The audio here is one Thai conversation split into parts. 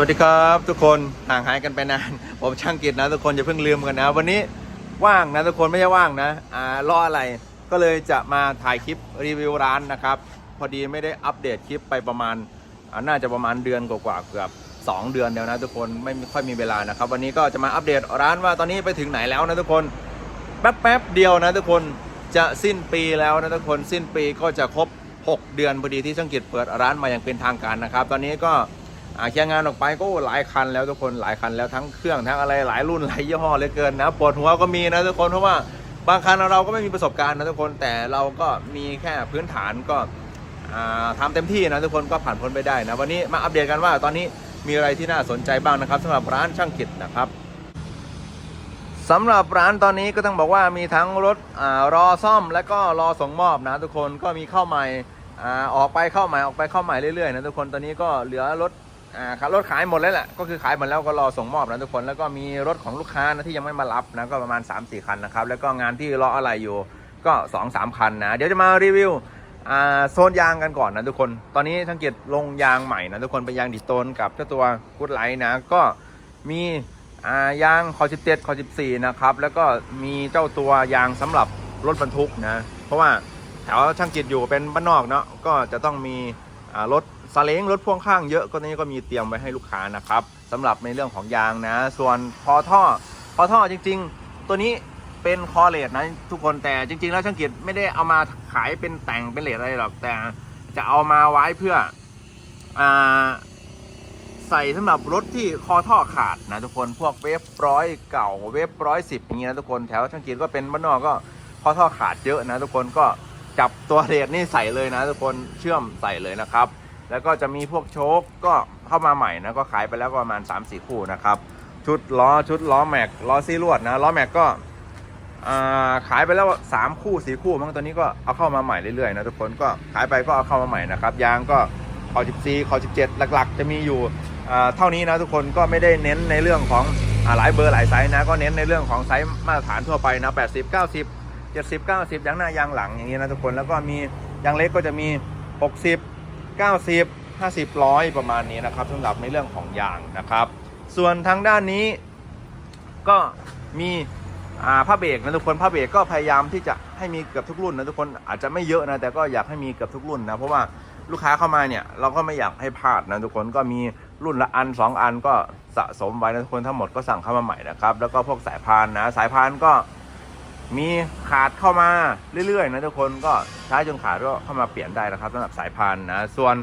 วัสดีครับทุกคนห่างหายกันไปนาน ผมช่างกิจนะ ทุกคนอย่าเพิ่งลืมกันนะ วันนี้ว่างนะทุกคนไม่ใช่ว่างนะอ่ารออะไรก็เลยจะมาถ่ายคลิปรีวิวร้านนะครับ พอดีไม่ได้อัปเดตคลิปไปประมาณน่าจะประมาณเดือนกว่าๆเกือบ2 เดือนแล้วนะทุกคนไม่ค่อยมีเวลานะครับ วันนี้ก็จะมาอัปเดตร้านว่าตอนนี้ไปถึงไหนแล้วนะทุกคนแป๊บแป๊บๆเดียวนะทุกคนจะสิ้นปีแล้วนะทุกคนสิ้นปีก็จะครบ 6 เดือนพอดีที่ช่างกิจเปิดร้านมาอย่างเป็นทางการนะครับ ตอนนี้ก็ อาเคลียร์งานออกไปก็หลายคันแล้วทุกคนหลายคันแล้วทั้งเครื่องทั้งอะไรหลายรุ่นหลายยี่ห้อเลยเกินนะปวดหัวก็มีนะทุกคนเพราะว่าบางคันเราก็ไม่มีประสบการณ์นะทุกคนแต่เราก็มีแค่พื้นฐานก็อ่าทำเต็มที่นะทุกคนก็ผ่านพ้นไปได้นะวันนี้มาอัปเดตกันว่าตอนนี้มีอะไรที่น่าสนใจบ้างนะครับสำหรับร้านช่างกิจนะครับสำหรับร้านตอนนี้ก็ต้องบอกว่ามีทั้งรถอรอซ่อมและก็รอส่งมอบนะทุกคนก็มีเข้าใหม่ออกไปเข้าใหม่ออกไปเข้าใหม่เรื่อยๆนะทุกคนตอนนี้ก็เหลือรถ อ่ารถขายหมดแล้วแหละก็คือขายหมดแล้วก็รอส่งมอบนะทุกคนแล้วก็มีรถของลูกค้านะที่ยังไม่มารับนะก็ประมาณ 3-4 คันนะครับแล้วก็งานที่รออะไรอยู่ก็ 2-3 คันนะ เดี๋ยวจะมารีวิวอ่าโซนยางกันก่อนนะทุกคนตอนนี้ทั้งเกียรติลงยางใหม่นะทุกคนเป็นยางดิโตนกับเจ้าตัวกูดไลท์นะก็มีอ่ายางคอ17คอ14นะครับแล้วก็มีเจ้าตัวยางสำหรับรถบรรทุกนะเพราะว่าแถวช่างจิตอยู่เป็นบ้านนอกเนาะก็จะต้องมีรถ ซาเล้งรถพ่วงข้างเยอะก็นี้ก็มีเตรียมไว้ให้ลูกค้านะครับสำหรับในเรื่องของยางนะ ส่วนพอท่อพอท่อจริง ๆ ตัวนี้เป็นคอเลดนะทุกคนแต่จริง ๆ แล้วช่างกิจไม่ได้เอามาขายเป็นแต่งเป็นเลดอะไรหรอกแต่จะเอามาไว้เพื่ออ่าใส่สำหรับรถที่คอท่อขาดนะทุกคนพวกเวฟร้อยเก่าเวฟร้อยสิบอย่างเงี้ยนะทุกคนแถวช่างกีดก็เป็นบ้านนอกก็คอท่อขาดเยอะนะทุกคนก็จับตัวเรดนี่ใส่เลยนะทุกคนเชื่อมใส่เลยนะครับ แล้วก็จะมีพวกโชคก็เข้ามาใหม่นะก็ขายไปแล้วประมาณ 3-4 คู่นะครับ ชุดล้อชุดล้อแม็กล้อซีลวดนะล้อแม็กก็ขายไปแล้ว 3 คู่4คู่มั้งตอนนี้ก็เอาเข้ามาใหม่เรื่อยๆนะทุกคนก็ขายไปก็เอาเข้ามาใหม่นะครับยางก็คอ14คอ17 หลัก ๆ จะมีอยู่เท่านี้นะทุกคนก็ไม่ได้เน้นในเรื่องของอหลายเบอร์หลายไซส์นะก็เน้นในเรื่องของไซส์มาตรฐานทั่วไปนะ80 90 70 90ยางหน้ายางหลังอย่างนี้นะทุกคนแล้วก็มียางเล็กก็จะมี 60 90 50ร้อยประมาณนี้นะครับสำหรับในเรื่องของยางนะครับ ส่วนทางด้านนี้ก็มีอ่าผ้าเบรกนะทุกคนผ้าเบรกก็พยายามที่จะให้มีเกือบทุกรุ่นนะทุกคนอาจจะไม่เยอะนะแต่ก็อยากให้มีเกือบทุกรุ่นนะเพราะว่าลูกค้าเข้ามาเนี่ยเราก็ไม่อยากให้พลาดนะทุกคนก็มีรุ่นละอัน 2 อันก็สะสมไว้นะทุกคนทั้งหมดก็สั่งเข้ามาใหม่นะครับแล้วก็พวกสายพานนะสายพานก็ มีขาดเข้ามาเรื่อยๆนะทุกคนก็ใช้จนขาดก็เข้ามาเปลี่ยนได้นะครับสำหรับสายพานนะส่วน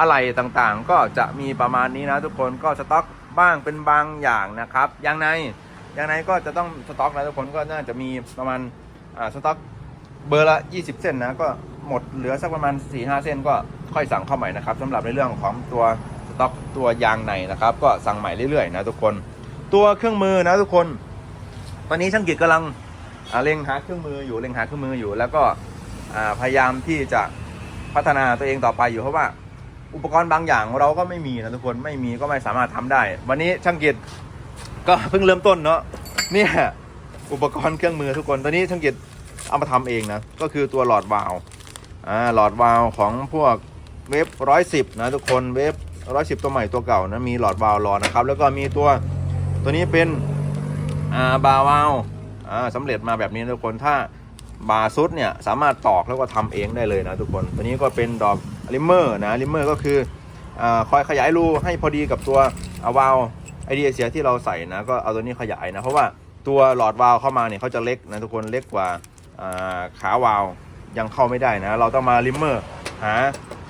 อะไรต่างๆ ก็จะมีประมาณนี้นะทุกคนก็สต็อกบ้างเป็นบางอย่างนะครับอย่างในอย่างไรก็จะต้องสต็อกนะทุกคนก็น่าจะมีประมาณอ่าสต็อกเบอร์ละ 20 เส้นนะก็หมดเหลือสักประมาณ 4-5 เส้นก็ค่อยสั่งเข้าใหม่นะครับสำหรับในเรื่องของตัวสต็อกตัวยางในนะครับ ก็สั่งใหม่เรื่อยๆนะทุกคน ตัวเครื่องมือนะทุกคน ตอนนี้ช่างกิจกำลัง เล็งหาเครื่องมืออยู่เล็งหาเครื่องมืออยู่ แล้วก็พยายามที่จะพัฒนาตัวเองต่อไปอยู่เพราะว่า อุปกรณ์บางอย่างเราก็ไม่มีนะทุกคนไม่มีก็ไม่สามารถทำได้ วันนี้ช่างกิจก็เพิ่งเริ่มต้นเนาะเนี่ยอุปกรณ์เครื่องมือทุกคนตอนนี้ช่างกิจเอามาทำเองนะก็คือตัวหลอดวาล์วอ่าหลอดวาล์วของพวกเวฟร้อยสิบนะทุกคนเวฟร้อยสิบตัวใหม่ตัวเก่านะมีหลอดวาล์วรอนะครับแล้วก็มีตัวตัวนี้เป็นอ่าบาวาล์ว อ่าสำเร็จมาแบบนี้ทุกคนถ้าบาร์ซุดเนี่ยสามารถตอกแล้วก็ทำเองได้เลยนะทุกคน ตัวนี้ก็เป็นดอกลิมเมอร์นะลิมเมอร์ก็คืออาคอยขยายรูให้พอดีกับตัวอาวาลไอเดียเสียที่เราใส่นะก็เอาตัวนี้ขยายนะเพราะว่าตัวหลอดวาลเข้ามาเนี่ยเขาจะเล็กนะทุกคนเล็กกว่าขาวาลยังเข้าไม่ได้นะเราต้องมาลิมเมอร์หา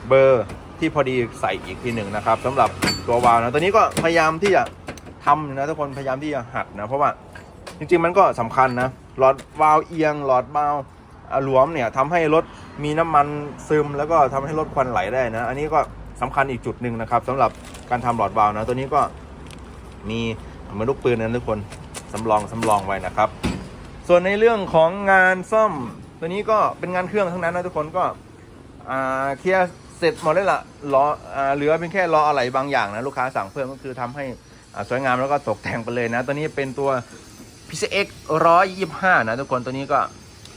เบอร์ที่พอดีใส่อีกทีหนึ่งนะครับสำหรับตัววาลนะตัวนี้ก็พยายามที่จะทำนะทุกคนพยายามที่จะหัดนะเพราะว่า จริงๆมันก็สำคัญนะหลอดวาล์วเอียงหลอดวาล์วหลวมเนี่ยทำให้รถมีน้ำมันซึม แล้วก็ทำให้รถควันไหลได้นะ อันนี้ก็สำคัญอีกจุดหนึ่งนะครับสำหรับการทำหลอดวาล์วนะตัวนี้ก็มีเหมือนลูกปืนนะทุกคนสำรองสำรองไว้นะครับ ส่วนในเรื่องของงานซ่อม ตัวนี้ก็เป็นงานเครื่องทั้งนั้นนะทุกคนก็เคลียร์เสร็จหมดแล้วล่ะล้อเหลือเป็นแค่ล้ออะไรบางอย่างนะลูกค้าสั่งเพิ่มก็คือทำให้สวยงามแล้วก็ตกแต่งไปเลยนะ ตัวนี้เป็นตัว PCX 125 นะทุกคนตัวนี้ก็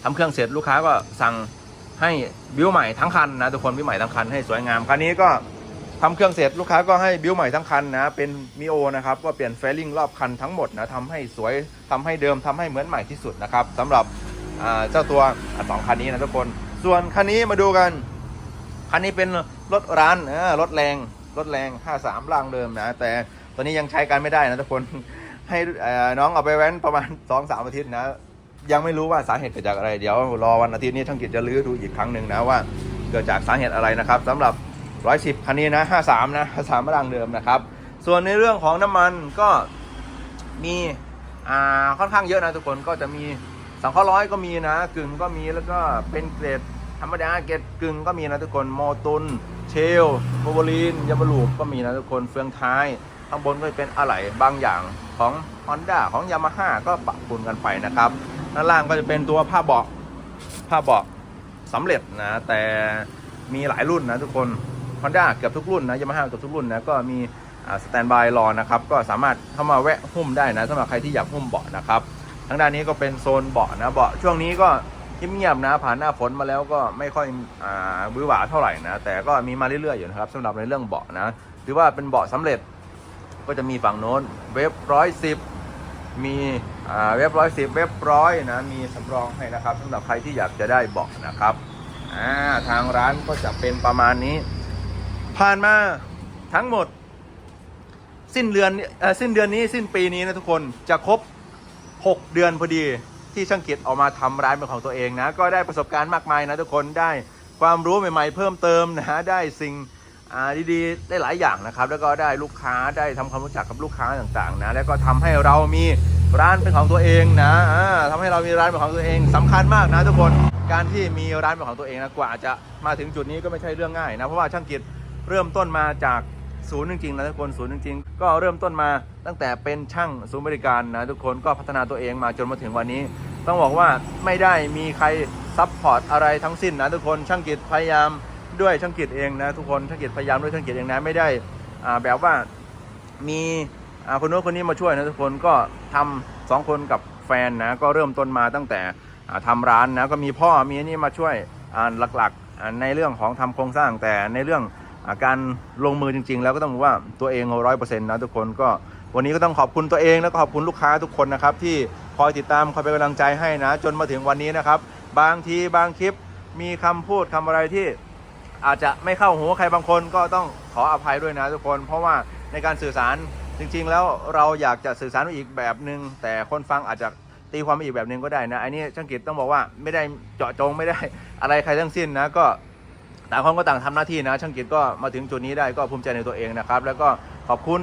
ทำเครื่องเสร็จลูกค้าก็สั่งให้บิวใหม่ทั้งคันนะทุกคนบิวใหม่ทั้งคันให้สวยงามคันนี้ก็ทำเครื่องเสร็จลูกค้าก็ให้บิวใหม่ทั้งคันนะเป็นมิโอนะครับก็เปลี่ยนเฟลิ่งรอบคันทั้งหมดนะทำให้สวยทำให้เดิมทำให้เหมือนใหม่ที่สุดนะครับสำหรับเจ้าตัวสองคันนี้นะทุกคน ส่วนคันนี้มาดูกัน คันนี้เป็นรถร้านรถแรงรถแรง 53ล่างเดิมนะแต่ตอนนี้ยังใช้การไม่ได้นะทุกคน ให้น้องเอาไปแว้นประมาณ2-3อาทิตย์นะ ยังไม่รู้ว่าสาเหตุเกิดจากอะไร เดี๋ยวรอวันอาทิตย์นี้ทั้งกิจจะลื้อดูอีกครั้งหนึ่งนะว่าเกิดจากสาเหตุอะไรนะครับสำหรับ 110คันนี้นะ53นะ53ร่างเดิมนะครับ ส่วนในเรื่องของน้ำมันก็มีอ่าค่อนข้างเยอะนะทุกคนก็จะมีสังเคราะห์ร้อยก็มีนะกึ่งก็มีแล้วก็เป็นเกรดธรรมดาเกรดกึ่งก็มีนะทุกคนโมตุนเชลโมโบลีนยาบลูปก็มีนะทุกคนเฟืองท้าย ข้างบนก็จะเป็นอะไหล่บางอย่างของ Honda ของ Yamaha ก็ปะปนกันไปนะครับด้านล่างก็จะเป็นตัวผ้าเบาะผ้าเบาะสำเร็จนะแต่มีหลายรุ่นนะทุกคน Honda เกือบทุกรุ่นนะ Yamaha เกือบทุกรุ่นนะก็มีสแตนบายรอนะครับก็สามารถเข้ามาแวะหุ้มได้นะสำหรับใครที่อยากหุ้มเบาะนะครับทางด้านนี้ก็เป็นโซนเบาะนะเบาะช่วงนี้ก็เงียบๆนะผ่านหน้าฝนมาแล้วก็ไม่ค่อยอ่าบื้อหวาเท่าไหร่นะแต่ก็มีมาเรื่อยๆอยู่นะครับสำหรับในเรื่องเบาะนะถือว่าเป็นเบาะสำเร็จ ก็จะมีฝั่งโน้นเว็บร้อยสิบมีอ่าเว็บร้อยสิบเว็บร้อยนะมีสำรองให้นะครับสำหรับใครที่อยากจะได้เบาะนะครับทางร้านก็จะเป็นประมาณนี้ ผ่านมาทั้งหมด สิ้นเดือนเอ่อสิ้นเดือนนี้สิ้นปีนี้นะทุกคนจะครบ 6 เดือนพอดีที่ช่างกิจออกมาทำร้านเป็นของตัวเองนะ ก็ได้ประสบการณ์มากมายนะทุกคนได้ความรู้ใหม่ ๆ เพิ่มเติมนะฮะได้สิ่ง ดีๆได้หลายอย่างนะครับ แล้วก็ได้ลูกค้าได้ทำความรู้จักกับลูกค้าต่างๆนะแล้วก็ทำให้เรามีร้านเป็นของตัวเองนะอ่าทำให้เรามีร้านเป็นของตัวเองสำคัญมากนะทุกคนการที่มีร้านเป็นของตัวเองนะกว่าจะมาถึงจุดนี้ก็ไม่ใช่เรื่องง่ายนะเพราะว่าช่างกิจเริ่มต้นมาจากศูนย์จริงๆนะทุกคนศูนย์จริงๆก็เริ่มต้นมาตั้งแต่เป็นช่างศูนย์บริการนะทุกคนก็พัฒนาตัวเองมาจนมาถึงวันนี้ ต้องบอกว่าไม่ได้มีใครซัพพอร์ตอะไรทั้งสิ้นนะทุกคนช่างกิจพยายาม ด้วยช่างกิจเองนะทุกคนช่างกิจพยายามด้วยช่างกิจเองนะไม่ได้แบบว่ามีคนโน้นคนนี้มาช่วยนะทุกคนก็ทำสองคนกับแฟนนะก็เริ่มต้นมาตั้งแต่อ่าทำร้านนะก็มีพ่อมีนี่มาช่วยหลักๆในเรื่องของทำโครงสร้างแต่ในเรื่องอการลงมือจริง ๆ แล้วก็ต้องบอกว่าตัวเองร้อยเปอร์เซ็นต์นะทุกคนก็วันนี้ก็ต้องขอบคุณตัวเองแล้วก็ขอบคุณลูกค้าทุกคนนะครับที่คอยติดตามคอยเป็นกำลังใจให้นะ จนมาถึงวันนี้นะครับ บางทีบางคลิปมีคำพูดคำอะไรที่ อาจจะไม่เข้าหูใครบางคนก็ต้องขออภัยด้วยนะทุกคน เพราะว่าในการสื่อสารจริง ๆ แล้วเราอยากจะสื่อสารอีกแบบหนึ่งแต่คนฟังอาจจะตีความอีกแบบหนึ่งก็ได้นะอันนี้ช่างกิจต้องบอกว่าไม่ได้เจาะจงไม่ได้อะไรใครทั้งสิ้นนะก็ต่างคนก็ต่างทำหน้าที่นะ ช่างกิจก็มาถึงจุดนี้ได้ก็ภูมิใจในตัวเองนะครับ แล้วก็ขอบคุณ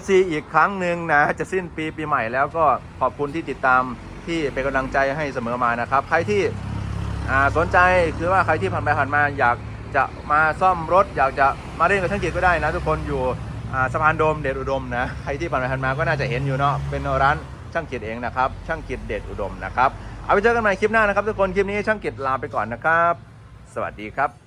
FC อีกครั้งหนึ่งนะจะสิ้นปีปีใหม่แล้วก็ขอบคุณที่ติดตามที่เป็นกำลังใจให้เสมอมานะครับ ใครที่สนใจคือว่าใครที่ผ่านไปผ่านมาอยาก จะมาซ่อมรถ อยากจะมาเล่นกับช่างกิตก็ได้นะ ทุกคนอยู่สะพานโดมเดชอุดมนะใครที่ผ่านไปผ่านมาก็น่าจะเห็นอยู่เนาะเป็นร้านช่างกิตเองนะครับ ช่างกิตเดชอุดมนะครับเอาไปเจอกันใหม่คลิปหน้านะครับ ทุกคนคลิปนี้ช่างกิตลาไปก่อนนะครับ สวัสดีครับ